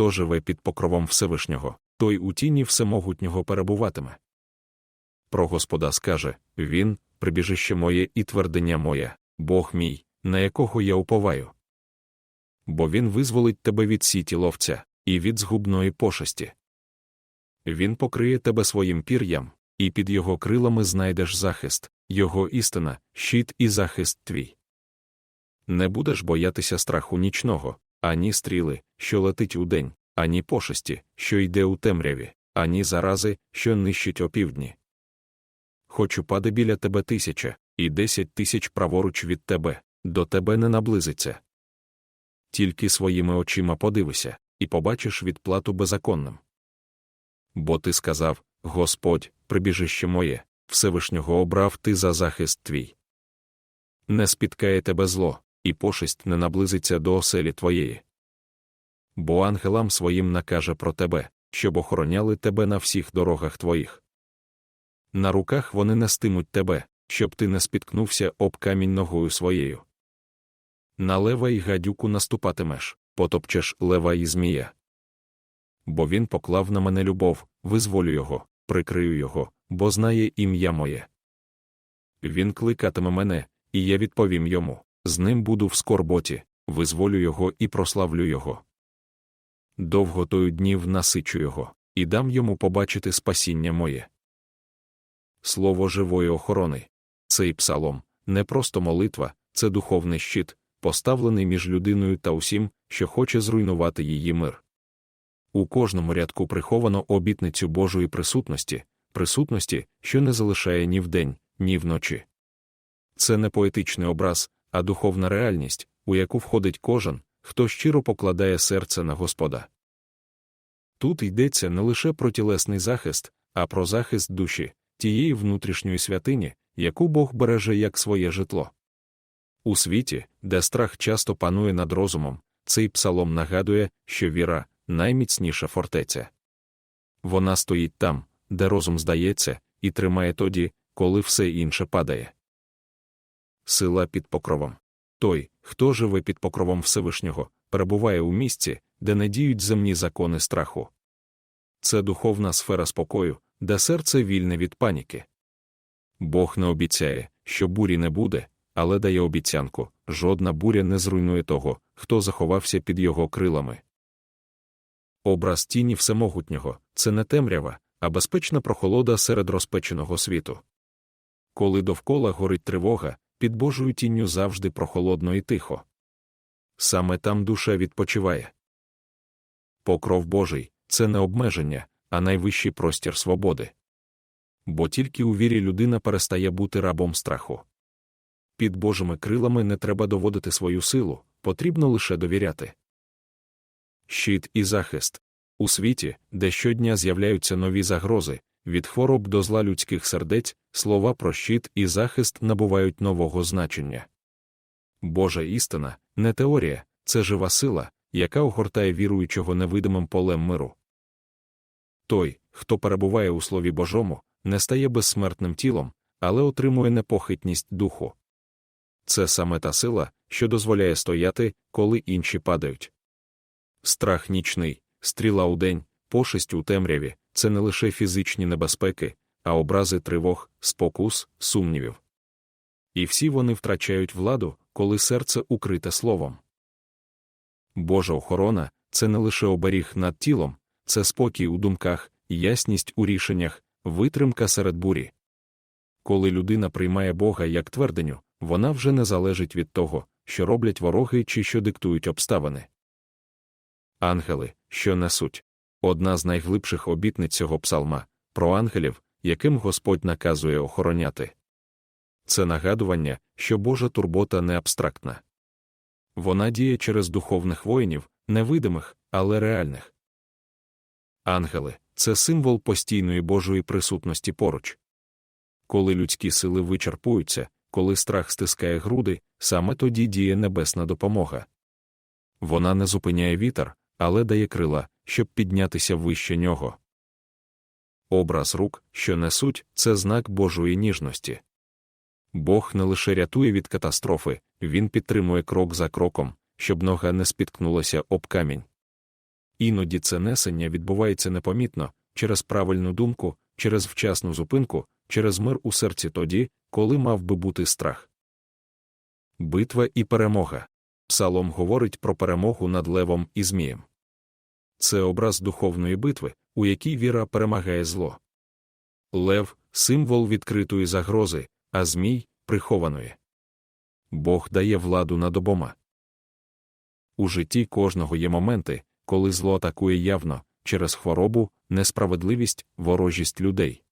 хто живе під покровом Всевишнього, той у тіні всемогутнього перебуватиме. Про Господа скаже Він, прибіжище моє і твердиня моя, Бог мій, на якого я уповаю. Бо він визволить тебе від сіті ловця і від згубної пошесті. Він покриє тебе своїм пір'ям, і під його крилами знайдеш захист, його істина, щит і захист твій. Не будеш боятися страху нічного, ані стріли, що летить удень, ані пошесті, що йде у темряві, ані зарази, що нищить опівдні. Хоч упаде біля тебе тисяча, і десять тисяч праворуч від тебе, до тебе не наблизиться. Тільки своїми очима подивися, і побачиш відплату беззаконним. Бо ти сказав Господь, прибіжище моє, Всевишнього обрав ти за захист твій. Не спіткає тебе зло, і пошесть не наблизиться до оселі твоєї. Бо ангелам своїм накаже про тебе, щоб охороняли тебе на всіх дорогах твоїх. На руках вони нестимуть тебе, щоб ти не спіткнувся об камінь ногою своєю. На лева й гадюку наступатимеш, потопчеш лева і змія. Бо він поклав на мене любов, визволю його, прикрию його, бо знає ім'я моє. Він кликатиме мене, і я відповім йому з ним буду в скорботі, визволю його і прославлю його. Довготою днів насичу його, і дам йому побачити спасіння моє. Слово живої охорони. Цей псалом не просто молитва, це духовний щит, поставлений між людиною та усім, що хоче зруйнувати її мир. У кожному рядку приховано обітницю Божої присутності, присутності, що не залишає ні вдень, ні вночі. Це не поетичний образ, а духовна реальність, у яку входить кожен, хто щиро покладає серце на Господа. Тут йдеться не лише про тілесний захист, а про захист душі, тієї внутрішньої святині, яку Бог береже як своє житло. У світі, де страх часто панує над розумом, цей псалом нагадує, що віра найміцніша фортеця. Вона стоїть там, де розум здається, і тримає тоді, коли все інше падає. Сила під покровом. Той, хто живе під покровом Всевишнього, перебуває у місці, де не діють земні закони страху. Це духовна сфера спокою, де серце вільне від паніки. Бог не обіцяє, що бурі не буде, але дає обіцянку жодна буря не зруйнує того, хто заховався під його крилами. Образ тіні всемогутнього це не темрява, а безпечна прохолода серед розпеченого світу. Коли довкола горить тривога, під Божою тінню завжди прохолодно і тихо. Саме там душа відпочиває. Покров Божий це не обмеження, а найвищий простір свободи. Бо тільки у вірі людина перестає бути рабом страху. Під Божими крилами не треба доводити свою силу, потрібно лише довіряти. Щит і захист у світі, де щодня з'являються нові загрози, від хвороб до зла людських сердець, слова про щит і захист набувають нового значення. Божа істина не теорія, це жива сила, яка огортає віруючого невидимим полем миру. Той, хто перебуває у Слові Божому, не стає безсмертним тілом, але отримує непохитність духу. Це саме та сила, що дозволяє стояти, коли інші падають. Страх нічний, стріла у день, пошесть у темряві це не лише фізичні небезпеки, а образи тривог, спокус, сумнівів. І всі вони втрачають владу, коли серце укрите словом. Божа охорона це не лише оберіг над тілом, це спокій у думках, ясність у рішеннях, витримка серед бурі. Коли людина приймає Бога як тверденю, вона вже не залежить від того, що роблять вороги чи що диктують обставини. Ангели, що несуть. Одна з найглибших обітниць цього псалма про ангелів, яким Господь наказує охороняти. Це нагадування, що Божа турбота не абстрактна. Вона діє через духовних воїнів, невидимих, але реальних. Ангели це символ постійної Божої присутності поруч. Коли людські сили вичерпуються, коли страх стискає груди, саме тоді діє небесна допомога. Вона не зупиняє вітер, але дає крила, щоб піднятися вище нього. Образ рук, що несуть, це знак Божої ніжності. Бог не лише рятує від катастрофи, він підтримує крок за кроком, щоб нога не спіткнулася об камінь. Іноді це несення відбувається непомітно, через правильну думку, через вчасну зупинку, через мир у серці тоді, коли мав би бути страх. Битва і перемога. Псалом говорить про перемогу над левом і змієм. Це образ духовної битви, у якій віра перемагає зло. Лев символ відкритої загрози, а змій прихованої. Бог дає владу над обома. У житті кожного є моменти, коли зло атакує явно через хворобу, несправедливість, ворожість людей.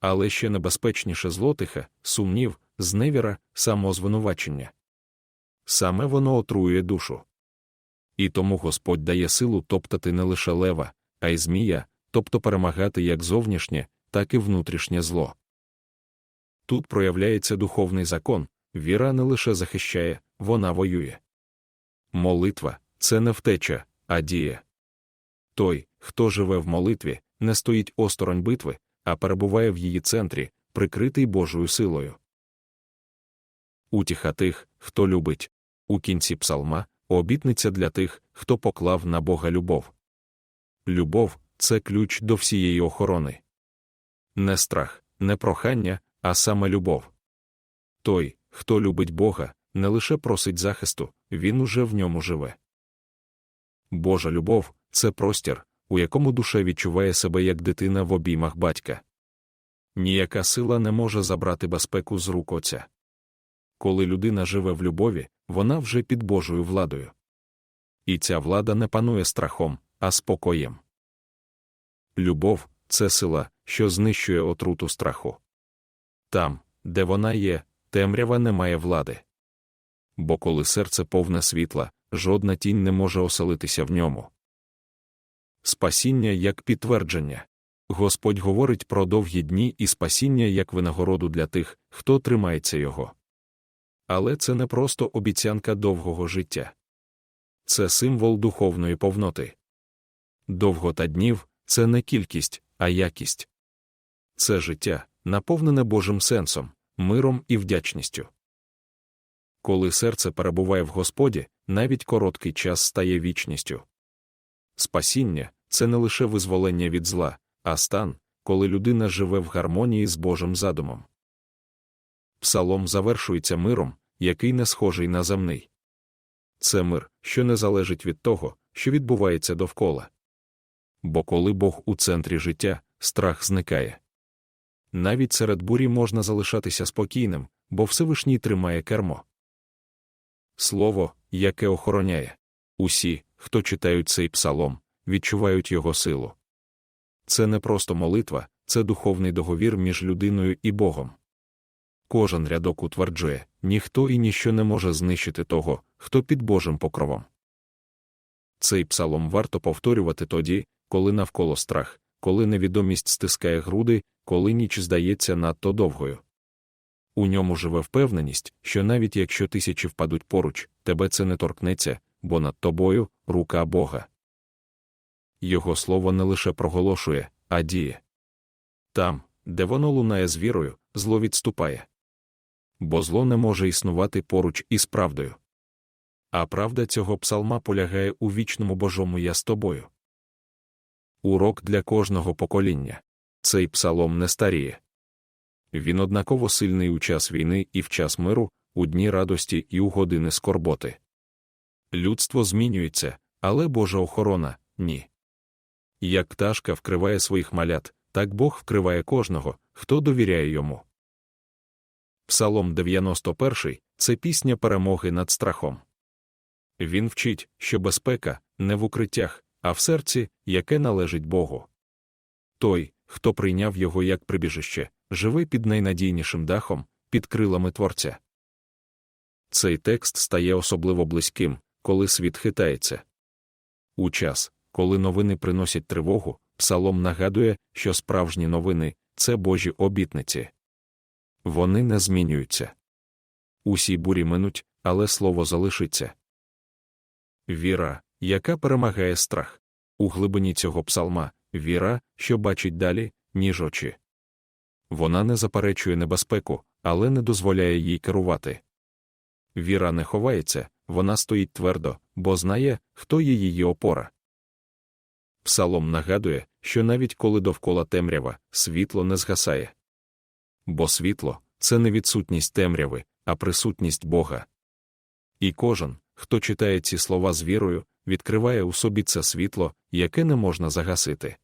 Але ще небезпечніше злотиха, сумнів, зневіра, самозвинувачення. Саме воно отруює душу. І тому Господь дає силу топтати не лише лева, а й змія, тобто перемагати як зовнішнє, так і внутрішнє зло. Тут проявляється духовний закон, віра не лише захищає, вона воює. Молитва це не втеча, а дія. Той, хто живе в молитві, не стоїть осторонь битви, а перебуває в її центрі, прикритий Божою силою. Утіха тих, хто любить. У кінці псалма обітниця для тих, хто поклав на Бога любов. Любов це ключ до всієї охорони. Не страх, не прохання, а саме любов. Той, хто любить Бога, не лише просить захисту, він уже в ньому живе. Божа любов це простір, у якому душа відчуває себе як дитина в обіймах батька. Ніяка сила не може забрати безпеку з рук отця. Коли людина живе в любові, вона вже під Божою владою. І ця влада не панує страхом, а спокоєм. Любов це сила, що знищує отруту страху. Там, де вона є, темрява не має влади. Бо коли серце повне світла, жодна тінь не може оселитися в ньому. Спасіння як підтвердження. Господь говорить про довгі дні і спасіння як винагороду для тих, хто тримається його. Але це не просто обіцянка довгого життя. Це символ духовної повноти. Довгота днів це не кількість, а якість. Це життя, наповнене Божим сенсом, миром і вдячністю. Коли серце перебуває в Господі, навіть короткий час стає вічністю. Спасіння це не лише визволення від зла, а стан, коли людина живе в гармонії з Божим задумом. Псалом завершується миром, який не схожий на земний. Це мир, що не залежить від того, що відбувається довкола. Бо коли Бог у центрі життя, страх зникає. Навіть серед бурі можна залишатися спокійним, бо Всевишній тримає кермо. Слово, яке охороняє. Усі, хто читають цей псалом, відчувають його силу. Це не просто молитва, це духовний договір між людиною і Богом. Кожен рядок утверджує, ніхто і ніщо не може знищити того, хто під Божим покровом. Цей псалом варто повторювати тоді, коли навколо страх, коли невідомість стискає груди, коли ніч здається надто довгою. У ньому живе впевненість, що навіть якщо тисячі впадуть поруч, тебе це не торкнеться, бо над тобою рука Бога. Його слово не лише проголошує, а діє. Там, де воно лунає з вірою, зло відступає. Бо зло не може існувати поруч із правдою. А правда цього псалма полягає у вічному Божому я з тобою. Урок для кожного покоління. Цей псалом не старіє. Він однаково сильний у час війни і в час миру, у дні радості і у години скорботи. Людство змінюється, але Божа охорона ні. Як пташка вкриває своїх малят, так Бог вкриває кожного, хто довіряє йому. Псалом 91 це пісня перемоги над страхом. Він вчить, що безпека не в укриттях, а в серці, яке належить Богу. Той, хто прийняв його як прибіжище, живе під найнадійнішим дахом, під крилами Творця. Цей текст стає особливо близьким, коли світ хитається. У час, коли новини приносять тривогу, псалом нагадує, що справжні новини це Божі обітниці. Вони не змінюються. Усі бурі минуть, але слово залишиться. Віра, яка перемагає страх. У глибині цього псалма віра, що бачить далі, ніж очі. Вона не заперечує небезпеку, але не дозволяє їй керувати. Віра не ховається, вона стоїть твердо, бо знає, хто є її опора. Псалом нагадує, що навіть коли довкола темрява, світло не згасає. Бо світло це не відсутність темряви, а присутність Бога. І кожен, хто читає ці слова з вірою, відкриває у собі це світло, яке не можна загасити.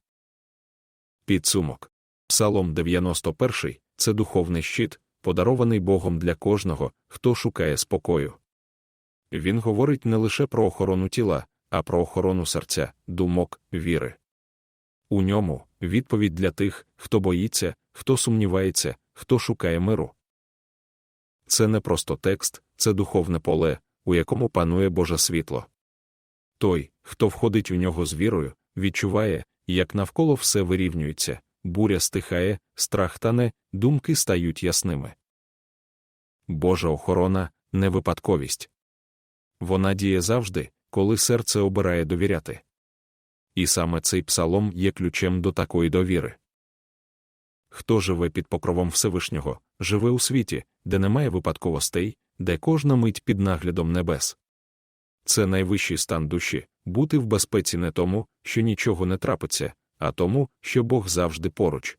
Підсумок Псалом 91 це духовний щит, подарований Богом для кожного, хто шукає спокою. Він говорить не лише про охорону тіла, а про охорону серця, думок, віри. У ньому відповідь для тих, хто боїться, хто сумнівається, хто шукає миру. Це не просто текст, це духовне поле, у якому панує Боже світло. Той, хто входить у нього з вірою, відчуває, як навколо все вирівнюється, буря стихає, страх тане, думки стають ясними. Божа охорона не випадковість. Вона діє завжди, коли серце обирає довіряти. І саме цей псалом є ключем до такої довіри. Хто живе під покровом Всевишнього, живе у світі, де немає випадковостей, де кожна мить під наглядом небес. Це найвищий стан душі бути в безпеці не тому, що нічого не трапиться, а тому, що Бог завжди поруч.